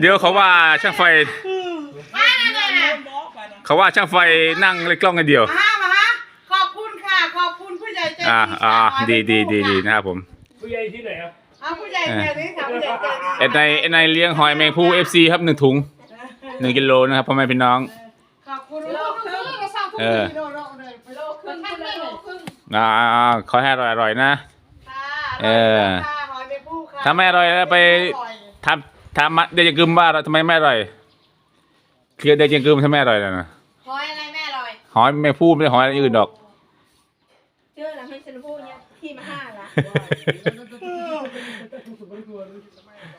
เดี๋ยวเขาว่าช่างไฟ มาเลยนะเขาว่าช่างไฟนั่งเล่นกล้องกันเดียว มาฮะมาฮะขอบคุณค่ะ ขอบคุณผู้ใหญ่ใจดีอ่าอ่าค่ะดีดีดีดีนะครับผม ผู้ใหญ่ที่ไหนครับเอาผู้ใหญ่ใจดีค่ะผู้ใหญ่ใจดีเอ็ดในเอ็ดในเลี้ยงหอยแมงผู้เอฟซีครับหนึ่งถุงหนึ่งกิโลนะครับพ่อแม่พี่น้อง ขอบคุณลูกครึ่งเราสร้างทุกเออทีโลโลเลยโลครึ่งเลยโลครึ่งอ่าอ่าขอให้อร่อยอร่อยนะ ค่ะเออ ค่ะหอยเมผู้ค่ะถ้าไม่อร่อยแล้วไปอร่อยทำ ทำมาเดยวจะกึมว่าเราทำไมไม่อร่อยคือเดยวจะกึมทำไมไม่อร่อยนะหอยอะไรแม่อร่อยหอยแมงผู้ไม่ใช่หอยอะไรอื่นดอกเจอแล้วให้ฉันพูดเนี่ยที่มาห้าละ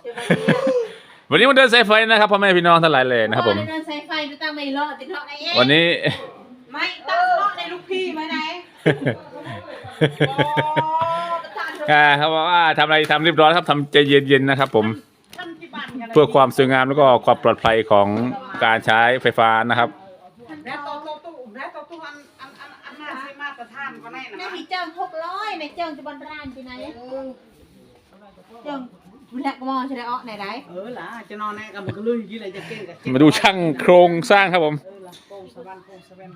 เจอไปเนี่ยวันนี้มาเดินสายไฟนะครับพ่อแม่พี่น้องทั้งหลายเลยนะครับผมเดินสายไฟดูตั้งไม่รอดติดเนาะไอ้เอ๊ะวันนี้ไม่ตั้งโต๊ะในลูกพี่ไหมไหนโอ้ประธานอ่าเขาบอกว่าทำอะไรทำเรียบร้อยครับทำใจเย็นๆนะครับผม พื่อความสวยงามแล้วก็ความปลอดภัยของการใช้ไฟฟ้านะครับแล้วโต๊ะโต๊ะตู้แล้วโต๊ะตู้อันอันอันอันน่าใช้มาตรฐานก็ได้นะแม่มีเจ้าหกร้อยแม่เจ้าจะบนร้านไปไหนเจ้าแหลกมอใช่ไหมอ๋อไหนไหนเออล่ะจะนอนแน่กับมันก็ลุยยี่อะไรจะเก่งกับมาดูช่างโครงสร้างครับผมเออล่ะโป่งสวรรค์โป่งสวรรค์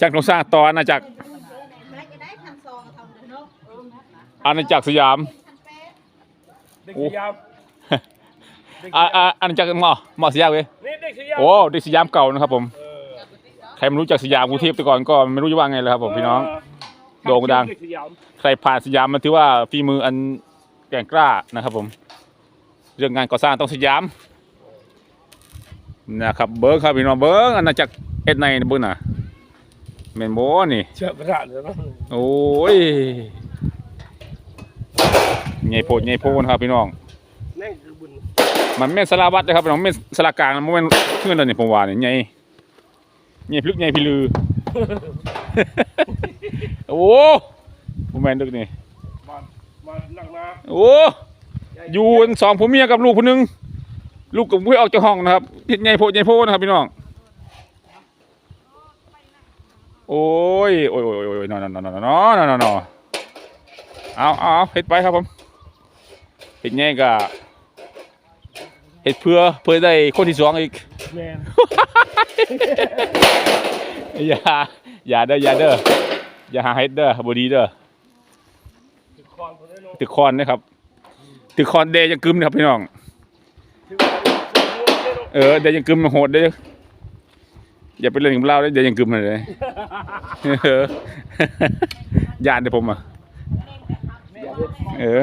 ช่างโครงสร้างต่ออาณาจักรแม่จะได้พันซองกับทำเด้อเนาะอาณาจักรสยามพัน อ่าอ่าอาณาจักรหมอหมอสยามเว้ยนี่เด็กสยามโอ้เด็กสยามเก่านะครับผมเออใครไม่รู้จักสยามกรุงเทพแต่ก่อนก็ไม่รู้จะว่าไงเลยครับผมพี่น้องโด่งดังเด็กสยามใครผ่านสยามมันถือว่าฝีมืออันแกร่งกล้านะครับผม เรื่องงานก่อสร้างต้องสยามนะครับเบิ้งครับพี่น้องเบิ้งอาณาจักรเอ็ดในเบิ้งน่ะแมนโบนี่ เชื่อประหลาดเลยนะโอ้ยใหญ่โพดใหญ่โพดครับพี่น้องนั่นคือบุญ มันแม่นสลาวัดนะครับน้องแม่นสลากลางมันแม่นเพื่อนเราเนี่ยผมว่าเนี่ยใหญ่ใหญ่พลึกใหญ่พิลือ โอ้ผมแม่นดึกนี่มามาหนักนาโอ้อยู่กันสองผัวเมียกับลูกคนหนึง ลูกกับผู้ออกจากห้องนะครับพิษใหญ่โพดใหญ่โพนะครับพี่น้องโอ้ยโอ้ยโอ้ยโอ้ยนอนนอนนอนนอนนอนนอนเอาเอาเฮ็ดไปครับผมเฮ็ดใหญ่ก็ เฮ็ดเพื่อเพื่อได้คนที่สองอีกแมนอย่าอย่าเด้ออย่าเด้ออย่าหาเฮ็ดเด้อบดีเด้อคือคอนคนได้เนาะตึกคอนนะครับตึกคอนเดยังกึมนะครับพี่น้องคือว่าเดี๋ยวเออเดยังกึมโหดเด้ออย่าไปเล่นกับเราเด้อเดยังกึมเลยเออยานเดี๋ยวผมอะเออ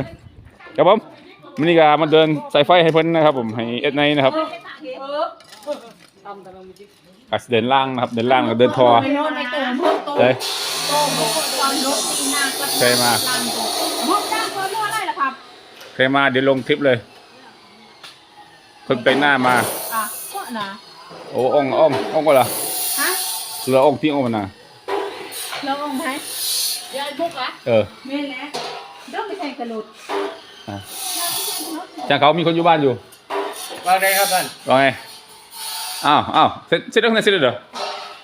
ครับผม วันนี้ก็มาเดินสายไฟให้เพิ่นนะครับ ผมให้เอ็ดไนนะครับตำตะลงมิจิอะเดินล่างนะครับ เดินล่างแล้วเดินทอไปโน่นไปตัวพวกตัวเลยโตพวกตอนรถตีนางก็เคยมาพวกจ้างคนมั่วได้เหรอครับใครมาเดี๋ยวลงคลิปเลยคนไปหน้ามาอะก็นะโอ้องค์องค์องค์ก็เหรอฮะเหลือองค์ที่องค์มันนะลององไหมยายบุกอะเออเม่นแล้วต้องไปใส่กระโหลกอะ จ้างเขามีคนอยู่บ้านอยู่ว่าไงครับท่านว่าไงอ้าวอ้าวเสร็จเสร็จแล้วไงเสร็จแล้วเหรอ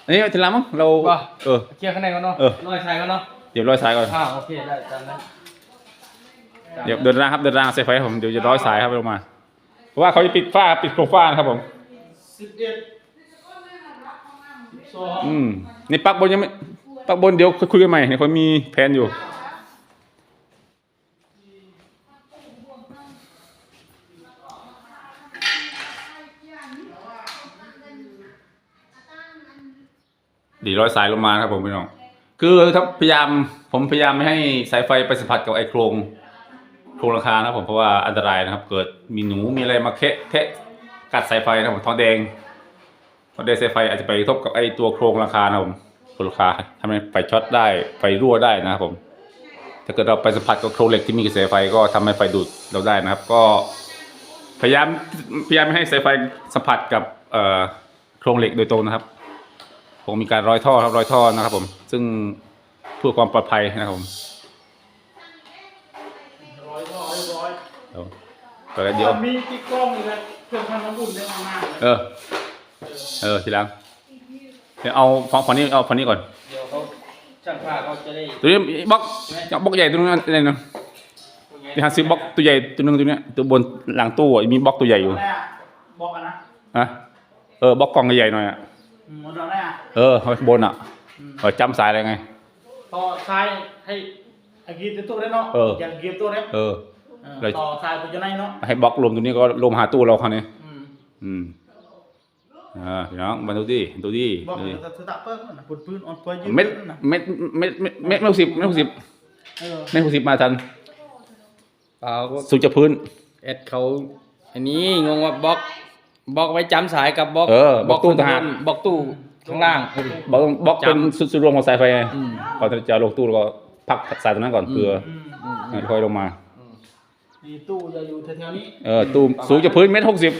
อันนี้ทีหลังมั้งเราว่าเออเคลียร์ข้างในก่อนเนาะเออน้อยชายก่อนเนาะเดี๋ยวร้อยสายก่อนอ่าโอเคได้ตามนั้นเดี๋ยวเดินรางครับเดินรางเซฟไฟครับผมเดี๋ยวจะร้อยสายครับลงมา เพราะว่าเขาจะปิดฝ้าปิดโครงฝ้านะครับผมสิบเอ็ดสองอืมนี่ปักบนยังไม่ปักบนเดี๋ยวคุยกันใหม่เนี่ยเขามีแผนอยู่ ดีร้อยสายลงมาครับผมพี่น้อง คือถ้าพยายามผมพยายามไม่ให้สายไฟไปสัมผัสกับไอ้โครงโครงราคานะครับผมเพราะว่าอันตรายนะครับ เกิดมีหนูมีอะไรมาเคะเทะกัดสายไฟนะครับผมทองแดงทองแดงสายไฟอาจจะไปกระทบกับไอ้ตัวโครงราคานะครับผมโครงราคาทำให้ไฟช็อตได้ไฟรั่วได้นะครับผม ถ้าเกิดเราไปสัมผัสกับโครงเหล็กที่มีกระแสไฟก็ทำให้ไฟดูดเราได้นะครับ ก็ พยายามพยายามไม่ให้สายไฟสัมผัสกับเอ่อโครงเหล็กโดยตรงนะครับ ผมมีการร้อยท่อครับร้อยท่อนะครับ ผม ซึ่งเพื่อความปลอดภัยนะครับผมร้อยร้อยร้อยเอาต่อไปเดี๋ยวมีติ๊กกล้องเลยเครื่องทำน้ำอุ่นได้มากเออ เออทีหลังเดี๋ยวเอาฝั่งฝั่งนี้เอาฝั่งนี้ก่อนเดี๋ยวเขาช่างภาพเขาจะได้ตัวนี้บล็อกบล็อกใหญ่ตัวนู้นอะไรนะพวกไงไปหาซื้อบล็อกตัวใหญ่ตัวหนึงตัวเนี้ยตัวบนหลังตู้อะมีบล็อกตัวใหญ่อยู่แม่บอกกันนะฮะเออบล็อกกล่องใหญ่ๆหน่อยอะ อืมตอนแรกเออไว้บนอะเออจำสายอะไรไง ต่อซ้ายให้ไอ้กีตัวตัวได้เนาะเอออ ย่างกีตัวได้เออ เออเลย ต่อซ้ายไปจะไหนเนาะให้บล็อกรวมตัวนี้ก็รวมหาตู้เราคราวนี้ อืมอืมอ่าพี่น้องมาดูดิดูดิบอกดูดิจะจะตะเปิ้ลนะปุ่นปืนออนปืนยืเม็ดนะเม็ดเม็ดเม็ดเม็ดหกสิบเม็ดหกสิบเออเม็ดหกสิบมาทันเปล่าก็สูงจากพื้นเอ็ดเขาอันนี้งงว่าบล็อก บล็อกไว้จำสายกับบล็อกเออบล็อกตู้ทหารบล็อกตู้ข้างล่าง บล็อกบล็อกเป็นจำสุดสุดรวมของสายไฟไงอืม ก่อนจะลงตู้แล้วก็พักสายตรงนั้นก่อนเพื่ออืมอืมอค่อยลงมานี่ตู้จะอยู่แถวๆนี้เออตู้สูงจากพื้นเมตรหกสิบ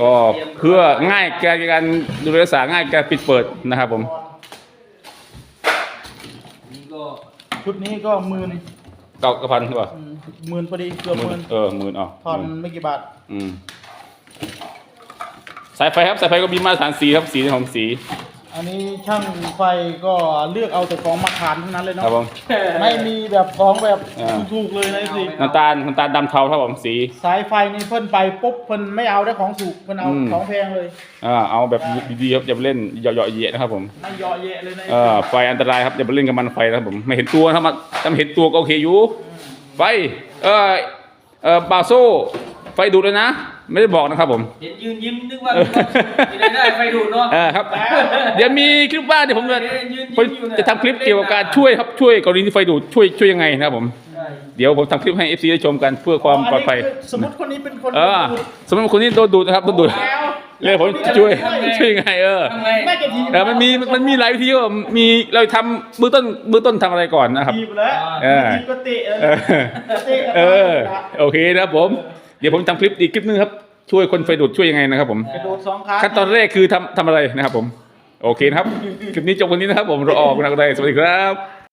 ก็เพื่อง่ายแก่การดูแลรักษาง่ายแก่ปิดเปิดนะครับผม นี่ก็ชุดนี้ก็หมื่นเก้ากระพันใช่ป่ะอืมหมื่นพอดีเกือบหมื่นเออหมื่นเอ๋อทอนไม่กี่บาท อืม สายไฟครับสายไฟก็มีมาตรฐานสีครับสีของสี อันนี้ช่างไฟก็เลือกเอาแต่ของมาขานทั้งนั้นเลยครัเนาะบผมไม่มีแบบของแบบอ่าถูกๆเลยนะสิน้ำตาลน้ำตาลดำเทาครับผมสี สายไฟนี่เพิ่นไปปุ๊บเพิ่นไม่เอาได้ของถูกเพิ่นเอาอืม ของแพงเลยอ่าเอาแบบดีๆครับอย่าไปเล่นเหยาะๆเยะนะครับผมไม่เยาะเยะเลยนะเออไฟอันตรายครับอย่าไปเล่นกับมันไฟนะครับผมไม่เห็นตัวถ้ามาถ้าไม่เห็นตัวก็โอเคอยู่ไฟเออเออบาโซ่ไฟดูดเลยนะ ไม่ได้บอกนะครับผม เห็นยืนยิ้มนึกว่ามีรายได้ไฟดูดเนาะ เออครับ เดี๋ยวมีคลิปบ้างเดี๋ยวผมจะเห็นยืนผมยิ้มอยู่เนี่ย จะทำคลิปเกี่ยวกับการช่วยครับช่วยกรณีที่ไฟดูดช่วยช่วยยังไงนะครับผม ใช่เดี๋ยวผมทำคลิปให้ FC ได้ชมกันเพื่อความปลอดภัยนนี้คือสมมติคนนี้เป็นคนเออสมมติคนนี้โดนดูดนะครับโดนดูดเลยผมช่วยช่วยยังไงเออ ทำไงแม่จะทีบเออมันมีมันมีหลายวิธีว่ามีเราทำเบื้องต้นเบื้องต้นทำอะไรก่อนนะครับ ทีบแล้วเออ ทีบก็เตะเออเตะเออ โอเคนะครับผม เดี๋ยวผมทำคลิปอีกคลิปนึงครับช่วยคนไฟดูดช่วยยังไงนะครับผมกระโดดสองขาขั้นตอนแรกคือทำทำอะไรนะครับผม โอเคนะครับ คลิปนี้จบวันนี้นะครับผมรอออกนักได้สวัสดีครับ